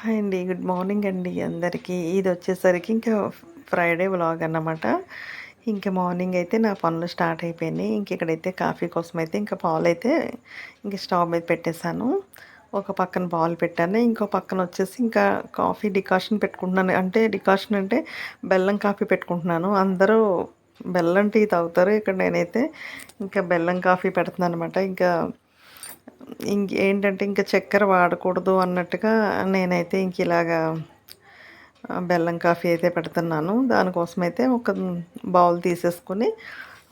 Hi అండి. Good morning అండి అందరికీ. ఇది వచ్చేసరికి ఇంకా ఫ్రైడే వ్లాగ్ అన్నమాట. ఇంకా మార్నింగ్ అయితే నా పనులు స్టార్ట్ అయిపోయినాయి. ఇంక ఇక్కడైతే కాఫీ కోసం అయితే ఇంకా పాలు అయితే ఇంక స్టవ్ మీద పెట్టేశాను. ఒక పక్కన పాలు పెట్టాను. ఇంకో పక్కన వచ్చేసి ఇంకా కాఫీ డికాషన్ పెట్టుకుంటున్నాను. అంటే డికాషన్ అంటే బెల్లం కాఫీ పెట్టుకుంటున్నాను. అందరూ బెల్లం టీ తాగుతారు. ఇక్కడ నేనైతే ఇంకా బెల్లం కాఫీ పెడుతున్నాను అనమాట ఇంకా ఇంకేంటంటే ఇంకా చక్కెర వాడకూడదు అన్నట్టుగా నేనైతే ఇంక ఇలాగా బెల్లం కాఫీ అయితే పెడుతున్నాను. దానికోసం అయితే ఒక బౌల్ తీసేసుకొని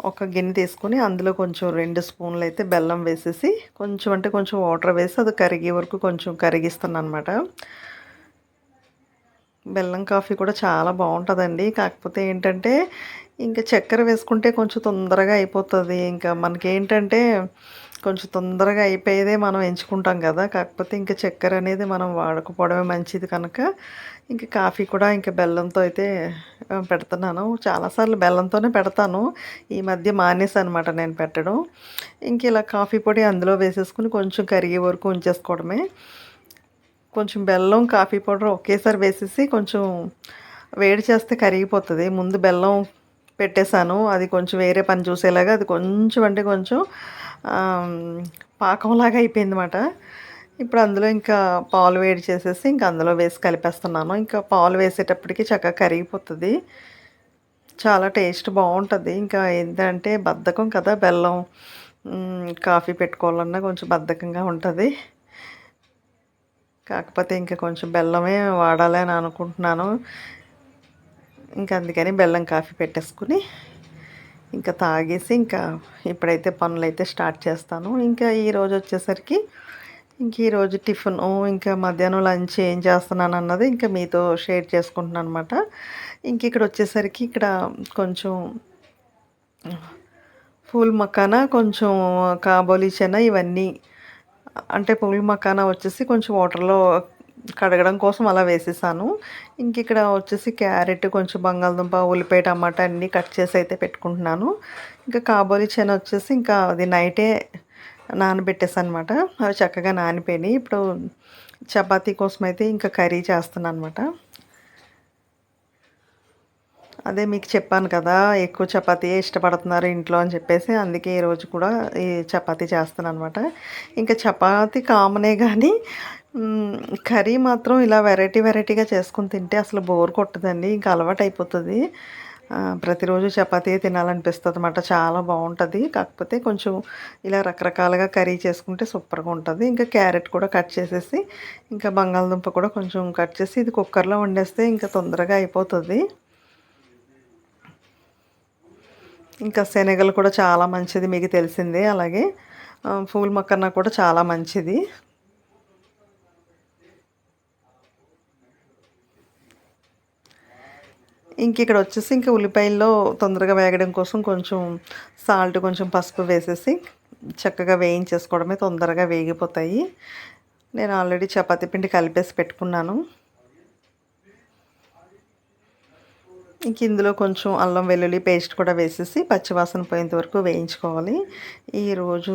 ఒక గిన్నె తీసుకొని అందులో కొంచెం రెండు స్పూన్లు అయితే బెల్లం వేసేసి కొంచెం అంటే కొంచెం వాటర్ వేసి అది కరిగే వరకు కొంచెం కరిగిస్తాను అనమాట బెల్లం కాఫీ కూడా చాలా బాగుంటుందండి. కాకపోతే ఏంటంటే ఇంకా చక్కెర వేసుకుంటే కొంచెం తొందరగా అయిపోతుంది. ఇంకా మనకేంటంటే కొంచెం తొందరగా అయిపోయేదే మనం ఎంచుకుంటాం కదా. కాకపోతే ఇంకా చక్కెర అనేది మనం వాడకపోవడమే మంచిది కనుక. ఇంకా కాఫీ కూడా ఇంకా బెల్లంతో అయితే పెడుతున్నాను. చాలాసార్లు బెల్లంతోనే పెడతాను. ఈ మధ్య మానేసి అనమాట నేను పెట్టడం. ఇంక ఇలా కాఫీ పొడి అందులో వేసేసుకుని కొంచెం కరిగే వరకు ఉంచేసుకోవడమే. కొంచెం బెల్లం కాఫీ పౌడర్ ఒకేసారి వేసేసి కొంచెం వేడి చేస్తే కరిగిపోతుంది. ముందు బెల్లం పెట్టేశాను. అది కొంచెం వేరే పని చూసేలాగా అది కొంచెం అంటే కొంచెం పాకంలాగా అయిపోయింది అనమాట ఇప్పుడు అందులో ఇంకా పాలు వేడి చేసేసి ఇంకా అందులో వేసి కలిపేస్తున్నాను. ఇంకా పాలు వేసేటప్పటికి చక్కగా కరిగిపోతుంది. చాలా టేస్ట్ బాగుంటుంది. ఇంకా ఏంటంటే బద్ధకం కదా బెల్లం కాఫీ పెట్టుకోవాలన్నా కొంచెం బద్ధకంగా ఉంటుంది. కాకపోతే ఇంకా కొంచెం బెల్లమే వాడాలి అని అనుకుంటున్నాను. ఇంకా అందుకని బెల్లం కాఫీ పెట్టేసుకుని ఇంకా తాగేసి ఇంకా ఇప్పుడైతే పనులు అయితే స్టార్ట్ చేస్తాను. ఇంకా ఈరోజు వచ్చేసరికి ఇంక ఈరోజు టిఫిన్ ఇంకా మధ్యాహ్నం లంచ్ ఏం చేస్తున్నాను అన్నది ఇంకా మీతో షేర్ చేసుకుంటున్నాను అనమాట ఇంక ఇక్కడ వచ్చేసరికి ఇక్కడ కొంచెం పూల్ మకానా కొంచెం కాబోలి చెన ఇవన్నీ అంటే పూల్ మకానా వచ్చేసి కొంచెం వాటర్లో కడగడం కోసం అలా వేసేసాను. ఇంక ఇక్కడ వచ్చేసి క్యారెట్ కొంచెం బంగాళదుంప ఉల్లిపాయ టమాటా అన్నీ కట్ చేసి అయితే పెట్టుకుంటున్నాను. ఇంకా కాబోలి చెన వచ్చేసి ఇంకా అది నైటే నానబెట్టేసాను అనమాట అవి చక్కగా నానిపోయినాయి. ఇప్పుడు చపాతీ కోసం అయితే ఇంకా కర్రీ చేస్తున్నాను అనమాట అదే మీకు చెప్పాను కదా ఎక్కువ చపాతీ ఇష్టపడుతున్నారు ఇంట్లో అని చెప్పేసి అందుకే ఈరోజు కూడా ఈ చపాతీ చేస్తాను అనమాట ఇంకా చపాతీ కామనే కానీ కర్రీ మాత్రం ఇలా వెరైటీ వెరైటీగా చేసుకుని తింటే అసలు బోర్ కొట్టదండి ఇంకా అలవాటు అయిపోతుంది. ప్రతిరోజు చపాతీ తినాలనిపిస్తుంది అన్నమాట చాలా బాగుంటుంది. కాకపోతే కొంచెం ఇలా రకరకాలుగా కర్రీ చేసుకుంటే సూపర్గా ఉంటుంది. ఇంకా క్యారెట్ కూడా కట్ చేసేసి ఇంకా బంగాళదుంప కూడా కొంచెం కట్ చేసి ఇది కుక్కర్లో వండేస్తే ఇంకా తొందరగా అయిపోతుంది. ఇంకా శనగలు కూడా చాలా మంచిది మీకు తెలిసిందే. అలాగే పూల మక్కన్న కూడా చాలా మంచిది. ఇంక ఇక్కడ వచ్చేసి ఇంకా ఉల్లిపాయల్లో తొందరగా వేగడం కోసం కొంచెం సాల్ట్ కొంచెం పసుపు వేసేసి చక్కగా వేయించేసుకోవడమే తొందరగా వేగిపోతాయి. నేను ఆల్రెడీ చపాతీ పిండి కలిపేసి పెట్టుకున్నాను. ఇంక ఇందులో కొంచెం అల్లం వెల్లుల్లి పేస్ట్ కూడా వేసేసి పచ్చివాసన పోయేంత వరకు వేయించుకోవాలి. ఈరోజు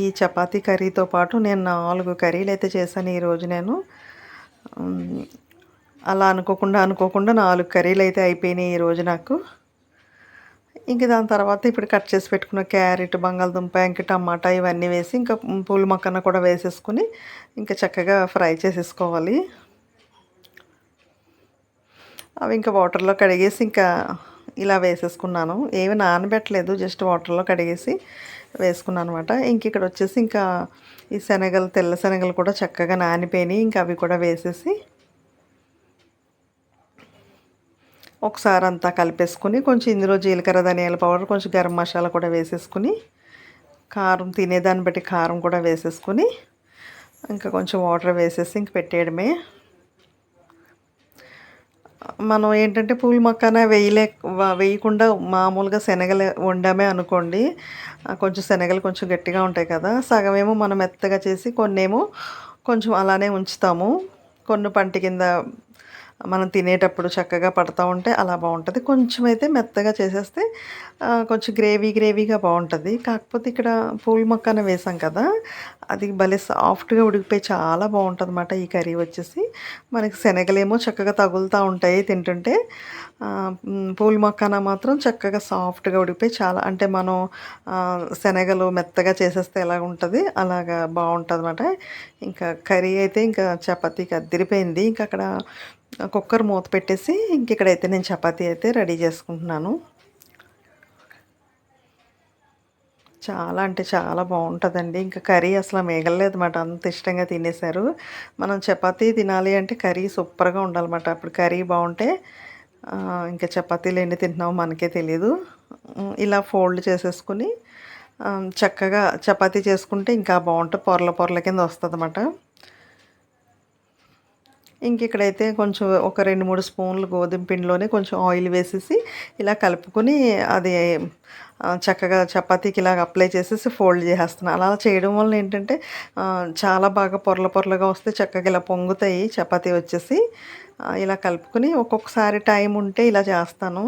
ఈ చపాతీ కర్రీతో పాటు నేను నాలుగు కర్రీలు అయితే చేశాను ఈరోజు నేను. అలా అనుకోకుండా అనుకోకుండా నాలుగు కర్రీలు అయితే అయిపోయినాయి ఈరోజు నాకు. ఇంక దాని తర్వాత ఇప్పుడు కట్ చేసి పెట్టుకున్న క్యారెట్ బంగాళదుంప ఇంకా టమాటా ఇవన్నీ వేసి ఇంకా పూల మొక్కన కూడా వేసేసుకుని ఇంకా చక్కగా ఫ్రై చేసేసుకోవాలి. అవి ఇంకా వాటర్లో కడిగేసి ఇంకా ఇలా వేసేసుకున్నాను. ఏమి నానబెట్టలేదు జస్ట్ వాటర్లో కడిగేసి వేసుకున్నాను అనమాట ఇంక ఇక్కడ వచ్చేసి ఇంకా ఈ శనగలు తెల్ల శనగలు కూడా చక్కగా నానిపోయినాయి. ఇంకా అవి కూడా వేసేసి ఒకసారి అంతా కలిపేసుకుని కొంచెం ఇందులో జీలకర్ర ధనియాల పౌడర్ కొంచెం గరం మసాలా కూడా వేసేసుకుని కారం తినేదాన్ని బట్టి కారం కూడా వేసేసుకుని ఇంకా కొంచెం వాటర్ వేసేసి ఇంక పెట్టేయడమే. మనం ఏంటంటే పూల మొక్కన వేయలే వేయకుండా మామూలుగా శనగలు వండామే అనుకోండి కొంచెం శనగలు కొంచెం గట్టిగా ఉంటాయి కదా సగమేమో మనం మెత్తగా చేసి కొన్నేమో కొంచెం అలానే ఉంచుతాము. కొన్ని పంట కింద మనం తినేటప్పుడు చక్కగా పడతా ఉంటే అలా బాగుంటుంది. కొంచెం అయితే మెత్తగా చేసేస్తే కొంచెం గ్రేవీ గ్రేవీగా బాగుంటుంది. కాకపోతే ఇక్కడ పూల్ మొక్కన వేసాం కదా అది భలే సాఫ్ట్గా ఉడికిపోయి చాలా బాగుంటుంది అన్నమాట ఈ కర్రీ వచ్చేసి. మనకి శనగలేమో చక్కగా తగులుతూ ఉంటాయి తింటుంటే. పూల పూల్ మొక్కన మాత్రం చక్కగా సాఫ్ట్గా ఉడికిపోయి చాలా అంటే మనం శనగలు మెత్తగా చేసేస్తే ఎలా ఉంటుంది అలాగా బాగుంటుంది అనమాట ఇంకా కర్రీ అయితే ఇంకా చపాతీకి అద్దరిపోయింది. ఇంకా అక్కడ కుక్కర్ మూత పెట్టేసి ఇంకెక్కడైతే నేను చపాతీ అయితే రెడీ చేసుకుంటున్నాను. చాలా అంటే చాలా బాగుంటుందండి. ఇంకా కర్రీ అసలు మిగలలేదు అనమాట అంత ఇష్టంగా తినేశారు. మనం చపాతీ తినాలి అంటే కర్రీ సూపర్గా ఉండాలన్నమాట. అప్పుడు కర్రీ బాగుంటే ఇంకా చపాతీలు ఎన్ని తింటున్నామో మనకే తెలియదు ఇలా ఫోల్డ్ చేసేసుకుని చక్కగా చపాతీ చేసుకుంటే ఇంకా బాగుంటుంది పొరల పొరల కింద వస్తుంది అన్నమాట ఇంక ఇక్కడైతే కొంచెం ఒక రెండు మూడు స్పూన్లు గోధుమ పిండిలోనే కొంచెం ఆయిల్ వేసేసి ఇలా కలుపుకొని అది చక్కగా చపాతీకి ఇలాగ అప్లై చేసేసి ఫోల్డ్ చేసేస్తున్నాను అలా చేయడం వల్ల ఏంటంటే చాలా బాగా పొరల పొరలుగా వస్తే చక్కగా ఇలా పొంగుతాయి చపాతీ వచ్చేసి. ఇలా కలుపుకొని ఒక్కొక్కసారి టైం ఉంటే ఇలా చేస్తాను.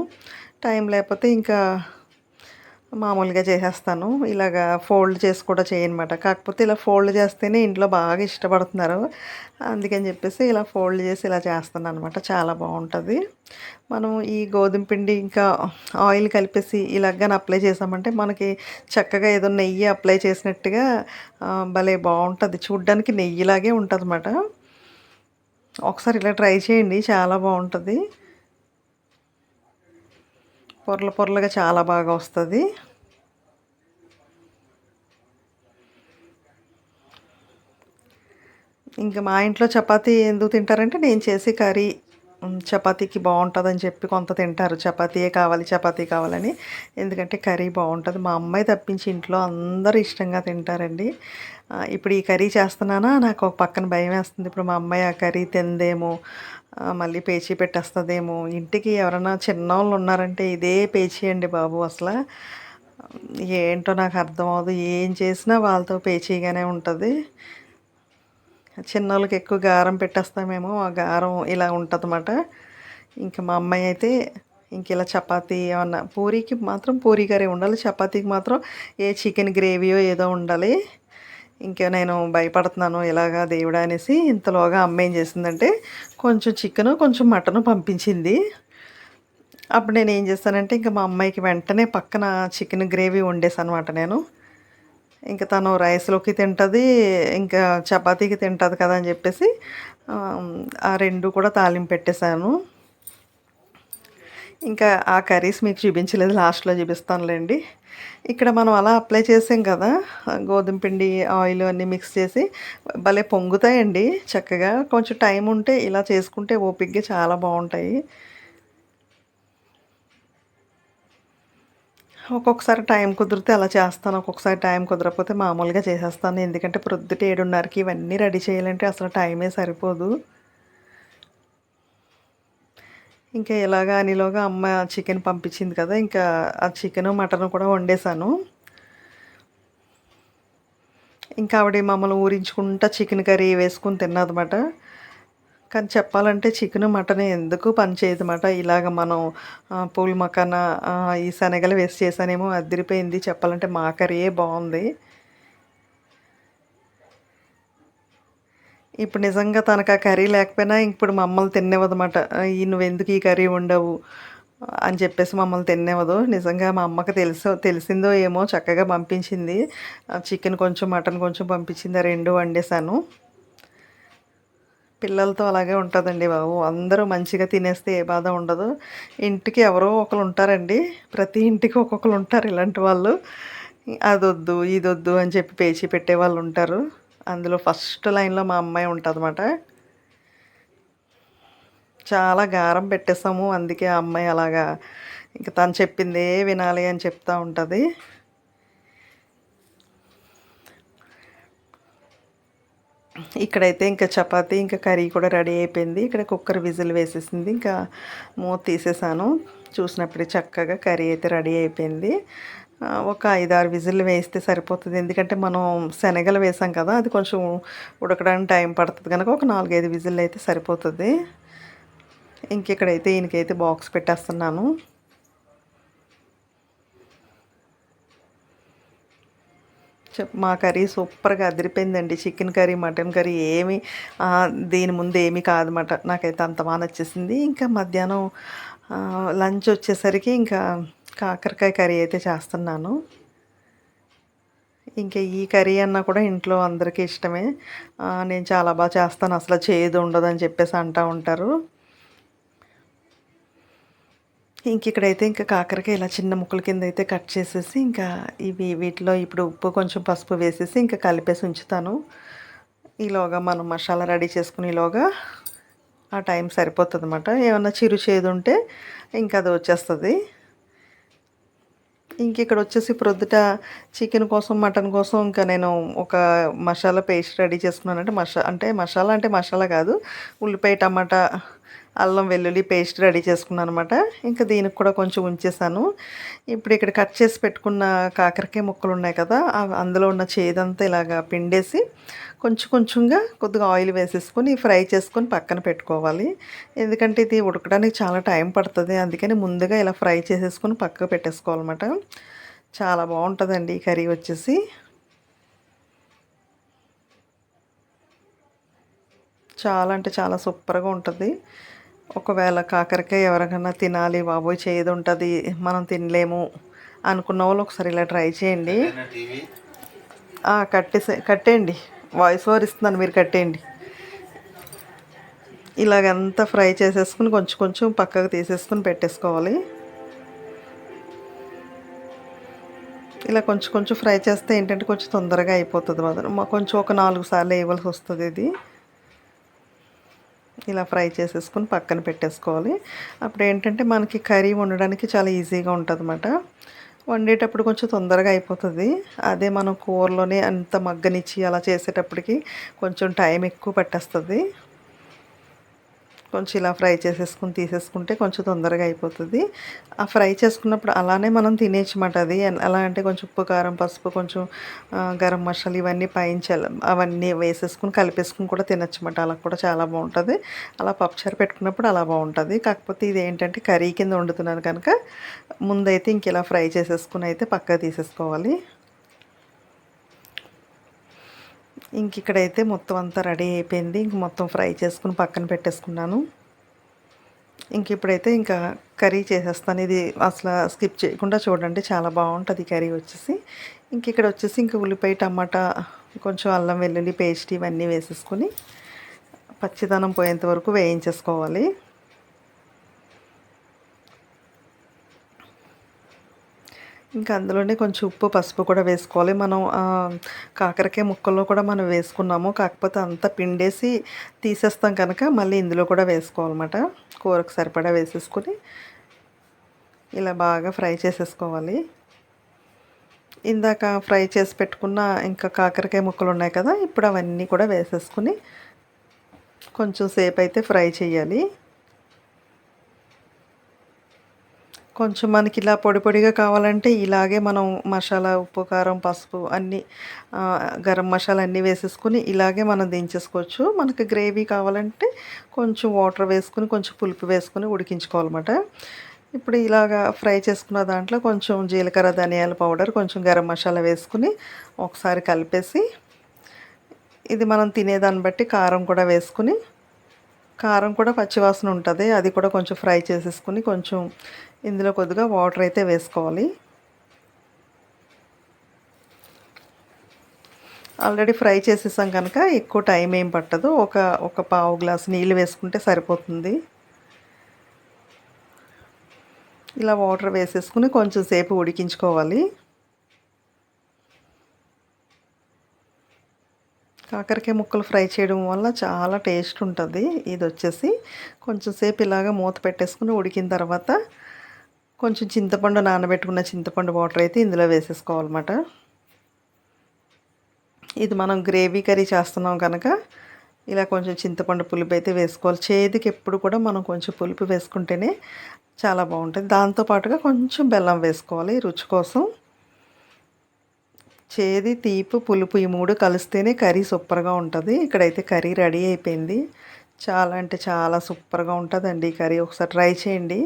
టైం లేకపోతే ఇంకా మామూలుగా చేసేస్తాను. ఇలాగా ఫోల్డ్ చేసి కూడా చేయనమాట. కాకపోతే ఇలా ఫోల్డ్ చేస్తేనే ఇంట్లో బాగా ఇష్టపడుతున్నారు. అందుకని చెప్పేసి ఇలా ఫోల్డ్ చేసి ఇలా చేస్తాను అనమాట చాలా బాగుంటుంది. మనం ఈ గోధుమ పిండి ఇంకా ఆయిల్ కలిపేసి ఇలాగని అప్లై చేసామంటే మనకి చక్కగా ఏదో నెయ్యి అప్లై చేసినట్టుగా భలే బాగుంటుంది. చూడ్డానికి నెయ్యిలాగే ఉంటుంది అన్నమాట ఒకసారి ఇలా ట్రై చేయండి. చాలా బాగుంటుంది. పొరల పొరలుగా చాలా బాగా వస్తుంది. ఇంకా మా ఇంట్లో చపాతీ ఎందుకు తింటారంటే నేను చేసి కర్రీ చపాతీకి బాగుంటుందని చెప్పి కొంత తింటారు. చపాతీయే కావాలి చపాతీ కావాలని. ఎందుకంటే కర్రీ బాగుంటుంది. మా అమ్మాయి తప్పించి ఇంట్లో అందరూ ఇష్టంగా తింటారండి. ఇప్పుడు ఈ కర్రీ చేస్తున్నానా? నాకు ఒక పక్కన భయం వేస్తుంది. ఇప్పుడు మా అమ్మాయి ఆ కర్రీ తిందేమో మళ్ళీ పేచీ పెట్టేస్తుందేమో. ఇంటికి ఎవరైనా చిన్నోళ్ళు ఉన్నారంటే ఇదే పేచీ అండి బాబు అసలు. ఏంటో నాకు అర్థం అవదు ఏం చేసినా వాళ్ళతో పేచీగానే ఉంటుంది. చిన్నోళ్ళకి ఎక్కువ గారం పెట్టేస్తామేమో ఆ గారం ఇలా ఉంటుందన్నమాట. ఇంకా మా అమ్మాయి అయితే ఇంక ఇలా చపాతీ ఏమన్నా పూరీకి మాత్రం పూరీ కర్రీ ఉండాలి. చపాతీకి మాత్రం ఏ చికెన్ గ్రేవీయో ఏదో ఉండాలి. ఇంకా నేను భయపడుతున్నాను ఇలాగా దేవుడా అనేసి ఇంతలోగా అమ్మ ఏం చేసిందంటే కొంచెం చికెను కొంచెం మటను పంపించింది. అప్పుడు నేను ఏం చేస్తానంటే ఇంకా మా అమ్మాయికి వెంటనే పక్కన చికెన్ గ్రేవీ వండేసాను అనమాట నేను. ఇంకా తను రైస్లోకి తింటుంది ఇంకా చపాతీకి తింటుంది కదా అని చెప్పేసి ఆ, రెండు కూడా తాలింపు పెట్టేశాను. ఇంకా ఆ కర్రీస్ మీకు చూపించలేదు లాస్ట్లో చూపిస్తానులేండి. ఇక్కడ మనం అలా అప్లై చేసాం కదా గోధుమ పిండి ఆయిల్ అన్నీ మిక్స్ చేసి భలే పొంగుతాయండి చక్కగా. కొంచెం టైం ఉంటే ఇలా చేసుకుంటే ఓపిక్గా చాలా బాగుంటాయి. ఒక్కొక్కసారి టైం కుదిరితే అలా చేస్తాను ఒక్కొక్కసారి టైం కుదరకపోతే మామూలుగా చేసేస్తాను. ఎందుకంటే ప్రొద్దుట ఏడున్నరకి ఇవన్నీ రెడీ చేయాలంటే అసలు టైమే సరిపోదు. ఇంకా ఇలాగ అనిలోగా అమ్మ చికెన్ పంపించింది కదా ఇంకా ఆ చికెన్ మటన్ కూడా వండేసాను ఇంకా ఆవిడ మమ్మల్ని ఊరించుకుంటా చికెన్ కర్రీ వేసుకుని తిన్నదన్నమాట. కానీ చెప్పాలంటే చికెన్ మటన్ ఎందుకు పనిచేయదన్నమాట ఇలాగ మనం పూల్ మకాన ఈ శనగలు వేస్ట్ చేసానేమో అదిరిపోయింది. చెప్పాలంటే మా కర్రీయే బాగుంది. ఇప్పుడు నిజంగా తనకు ఆ కర్రీ లేకపోయినా ఇప్పుడు మమ్మల్ని తినేవదన్నమాట ఈ నువ్వు ఎందుకు ఈ కర్రీ ఉండవు అని చెప్పేసి మమ్మల్ని తినేవదు నిజంగా మా అమ్మకి తెలుసో తెలిసిందో ఏమో చక్కగా పంపించింది. చికెన్ కొంచెం మటన్ కొంచెం పంపించింది. ఆ రెండు వండేసాను పిల్లలతో అలాగే ఉంటుందండి బాబు. అందరూ మంచిగా తినేస్తే ఏ బాధ ఉండదు. ఇంటికి ఎవరో ఒకరు ఉంటారండి. ప్రతి ఇంటికి ఒక్కొక్కరు ఉంటారు ఇలాంటి వాళ్ళు. అదొద్దు ఇదొద్దు అని చెప్పి పేచి పెట్టే వాళ్ళు ఉంటారు. అందులో ఫస్ట్ లైన్లో మా అమ్మాయి ఉంటుందన్నమాట. చాలా గారం పెట్టేసాము అందుకే ఆ అమ్మాయి అలాగా ఇంకా తను చెప్పిందే వినాలి అని చెప్తూ ఉంటుంది. ఇక్కడైతే ఇంకా చపాతీ ఇంకా కర్రీ కూడా రెడీ అయిపోయింది. ఇక్కడ కుక్కర్ విజిల్ వేసేసింది. ఇంకా మూత తీసేసాను. చూసినప్పుడు చక్కగా కర్రీ అయితే రెడీ అయిపోయింది. ఒక ఐదారు విజిల్లు వేస్తే సరిపోతుంది. ఎందుకంటే మనం శనగలు వేసాం కదా అది కొంచెం ఉడకడానికి టైం పడుతుంది కనుక ఒక నాలుగైదు విజిల్ అయితే సరిపోతుంది. ఇంకెక్కడైతే ఈయనకైతే బాక్స్ పెట్టేస్తున్నాను. చెప్ మా కర్రీ సూపర్గా అదిరిపోయిందండి. చికెన్ కర్రీ మటన్ కర్రీ ఏమి దీని ముందు ఏమీ కాదన్నమాట. నాకైతే అంత బాగా నచ్చేసింది. ఇంకా మధ్యాహ్నం లంచ్ వచ్చేసరికి ఇంకా కాకరకాయ కర్రీ అయితే చేస్తున్నాను. ఇంకా ఈ కర్రీ అన్నా కూడా ఇంట్లో అందరికీ ఇష్టమే. నేను చాలా బాగా చేస్తాను. అసలు చేదు ఉండదు అని చెప్పేసి అంటూ ఉంటారు. ఇంక ఇక్కడైతే ఇంకా కాకరకాయ ఇలా చిన్న ముక్కల కింద అయితే కట్ చేసేసి ఇంకా ఇవి వీటిలో ఇప్పుడు ఉప్పు కొంచెం పసుపు వేసేసి ఇంకా కలిపేసి ఉంచుతాను. ఈలోగా మనం మసాలా రెడీ చేసుకునేలోగా ఆ టైం సరిపోతుంది అనమాట ఏమన్నా చిరు చేదు ఉంటే ఇంకా అది వచ్చేస్తుంది. ఇంక ఇక్కడ వచ్చేసి ప్రొద్దుట చికెన్ కోసం మటన్ కోసం ఇంకా నేను ఒక మసాలా పేస్ట్ రెడీ చేసుకున్నానంటే మసా అంటే మసాలా అంటే మసాలా కాదు. ఉల్లిపాయ టమాటా అల్లం వెల్లుల్లి పేస్ట్ రెడీ చేసుకున్నాను అనమాట ఇంకా దీనికి కూడా కొంచెం ఉంచేసాను. ఇప్పుడు ఇక్కడ కట్ చేసి పెట్టుకున్న కాకరకాయ ముక్కలు ఉన్నాయి కదా అవి అందులో ఉన్న చేదంతా ఇలాగా పిండేసి కొంచెం కొంచెంగా కొద్దిగా ఆయిల్ వేసేసుకొని ఫ్రై చేసుకొని పక్కన పెట్టుకోవాలి. ఎందుకంటే ఇది ఉడకడానికి చాలా టైం పడుతుంది. అందుకని ముందుగా ఇలా ఫ్రై చేసేసుకొని పక్కకు పెట్టేసుకోవాలన్నమాట. చాలా బాగుంటుందండి ఈ కర్రీ వచ్చేసి. చాలా అంటే చాలా సూపర్గా ఉంటుంది. ఒకవేళ కాకరకాయ ఎవరికైనా తినాలి బాబోయ్ చేయదు ఉంటుంది మనం తినలేము అనుకున్న వాళ్ళు ఒకసారి ఇలా ట్రై చేయండి. కట్టేసే కట్టేయండి. వాయిస్ ఓవర్ ఇస్తున్నాను మీరు కట్టేయండి. ఇలాగంతా ఫ్రై చేసేసుకుని కొంచెం కొంచెం పక్కకు తీసేసుకుని పెట్టేసుకోవాలి. ఇలా కొంచెం కొంచెం ఫ్రై చేస్తే ఏంటంటే కొంచెం తొందరగా అయిపోతుంది మాత్రం. కొంచెం ఒక నాలుగు సార్లు వేయవలసి వస్తుంది ఇది. ఇలా ఫ్రై చేసేసుకుని పక్కన పెట్టేసుకోవాలి. అప్పుడు ఏంటంటే మనకి కర్రీ వండడానికి చాలా ఈజీగా ఉంటుంది అన్నమాట వండేటప్పుడు కొంచెం తొందరగా అయిపోతుంది. అదే మనం కూరలోనే అంత మగ్గనిచ్చి అలా చేసేటప్పటికి కొంచెం టైం ఎక్కువ పట్టేస్తుంది. కొంచెం ఇలా ఫ్రై చేసేసుకుని తీసేసుకుంటే కొంచెం తొందరగా అయిపోతుంది. ఆ ఫ్రై చేసుకున్నప్పుడు అలానే మనం తినేయచ్చమాట అది. ఎలా అంటే కొంచెం ఉప్పు కారం పసుపు కొంచెం గరం మసాలా ఇవన్నీ పైంచాలి అవన్నీ వేసేసుకుని కలిపేసుకుని కూడా తినచ్చమాట అలా కూడా చాలా బాగుంటుంది. అలా పప్పుచారు పెట్టుకున్నప్పుడు అలా బాగుంటుంది. కాకపోతే ఇది ఏంటంటే కర్రీ కింద వండుతున్నాను కనుక ముందైతే ఇంక ఇలా ఫ్రై చేసేసుకుని అయితే పక్కా తీసేసుకోవాలి. ఇంక ఇక్కడైతే మొత్తం అంతా రెడీ అయిపోయింది. ఇంక మొత్తం ఫ్రై చేసుకుని పక్కన పెట్టేసుకున్నాను. ఇంక ఇప్పుడైతే ఇంకా కర్రీ చేసేస్తాను. ఇది అసలు స్కిప్ చేయకుండా చూడండి చాలా బాగుంటుంది కర్రీ వచ్చేసి. ఇంక ఇక్కడ వచ్చేసి ఇంక ఉల్లిపాయ టమాటా కొంచెం అల్లం వెల్లుల్లి పేస్ట్ ఇవన్నీ వేసేసుకొని పచ్చిదనం పోయేంత వరకు వేయించేసుకోవాలి. ఇంకా అందులోనే కొంచెం ఉప్పు పసుపు కూడా వేసుకోవాలి. మనం కాకరకాయ ముక్కల్లో కూడా మనం వేసుకున్నాము. కాకపోతే అంతా పిండేసి తీసేస్తాం కనుక మళ్ళీ ఇందులో కూడా వేసుకోవాలన్నమాట. కూరకు సరిపడా వేసేసుకొని ఇలా బాగా ఫ్రై చేసేసుకోవాలి. ఇందాక ఫ్రై చేసి పెట్టుకున్న ఇంకా కాకరకాయ ముక్కలు ఉన్నాయి కదా ఇప్పుడు అవన్నీ కూడా వేసేసుకుని కొంచెం సేపు అయితే ఫ్రై చేయాలి. కొంచెం మనకి ఇలా పొడి పొడిగా కావాలంటే ఇలాగే మనం మసాలా ఉప్పు కారం పసుపు అన్నీ గరం మసాలా అన్నీ వేసేసుకుని ఇలాగే మనం దించేసుకోవచ్చు. మనకి గ్రేవీ కావాలంటే కొంచెం వాటర్ వేసుకుని కొంచెం పులుపు వేసుకుని ఉడికించుకోవాలన్నమాట. ఇప్పుడు ఇలాగా ఫ్రై చేసుకున్న దాంట్లో కొంచెం జీలకర్ర ధనియాల పౌడర్ కొంచెం గరం మసాలా వేసుకుని ఒకసారి కలిపేసి ఇది మనం తినేదాన్ని బట్టి కారం కూడా వేసుకుని కారం కూడా పచ్చివాసన ఉంటుంది. అది కూడా కొంచెం ఫ్రై చేసేసుకుని కొంచెం ఇందులో కొద్దిగా వాటర్ అయితే వేసుకోవాలి. ఆల్రెడీ ఫ్రై చేసేసాం కనుక ఎక్కువ టైం ఏం పట్టదు. ఒక ఒక పావు గ్లాస్ నీళ్ళు వేసుకుంటే సరిపోతుంది. ఇలా వాటర్ వేసేసుకుని కొంచెం సేపు ఉడికించుకోవాలి. కాకరకాయ ముక్కలు ఫ్రై చేయడం వల్ల చాలా టేస్ట్ ఉంటుంది. ఇది వచ్చేసి కొంచెంసేపు ఇలాగా ఇలాగ మూత పెట్టేసుకుని ఉడికిన తర్వాత కొంచెం చింతపండు నానబెట్టుకున్న చింతపండు వాటర్ అయితే ఇందులో వేసేసుకోవాలన్నమాట. ఇది మనం గ్రేవీ కర్రీ చేస్తున్నాం కనుక ఇలా కొంచెం చింతపండు పులుపు అయితే వేసుకోవాలి. చేతికి ఎప్పుడు కూడా మనం కొంచెం పులుపు వేసుకుంటేనే చాలా బాగుంటుంది. దాంతోపాటుగా కొంచెం బెల్లం వేసుకోవాలి రుచి కోసం. చేది తీపి పులుపు ఈ మూడు కలిస్తేనే కర్రీ సూపర్గా ఉంటుంది. ఇక్కడైతే కర్రీ రెడీ అయిపోయింది. చాలా అంటే చాలా సూపర్గా ఉంటుందండి ఈ కర్రీ. ఒకసారి ట్రై చేయండి.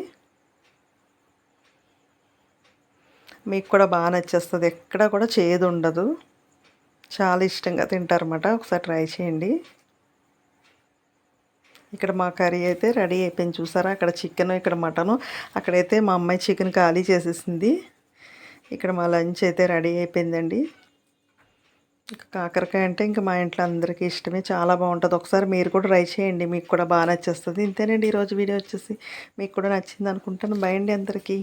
మీకు కూడా బాగా నచ్చేస్తుంది. ఎక్కడ కూడా చేదు ఉండదు. చాలా ఇష్టంగా తింటారన్నమాట. ఒకసారి ట్రై చేయండి. ఇక్కడ మా కర్రీ అయితే రెడీ అయిపోయింది. చూసారా? అక్కడ చికెన్ ఇక్కడ మటను. అక్కడైతే మా అమ్మాయి చికెన్ ఖాళీ చేసేసింది. ఇక్కడ మా లంచ్ అయితే రెడీ అయిపోయిందండి. కాకరకాయ అంటే ఇంకా మా ఇంట్లో అందరికీ ఇష్టమే చాలా బాగుంటుంది. ఒకసారి మీరు కూడా ట్రై చేయండి మీకు కూడా బాగా నచ్చేస్తుంది. ఇంతేనండి ఈరోజు వీడియో వచ్చేసి. మీకు కూడా నచ్చింది అనుకుంటాను. బయండి అందరికీ.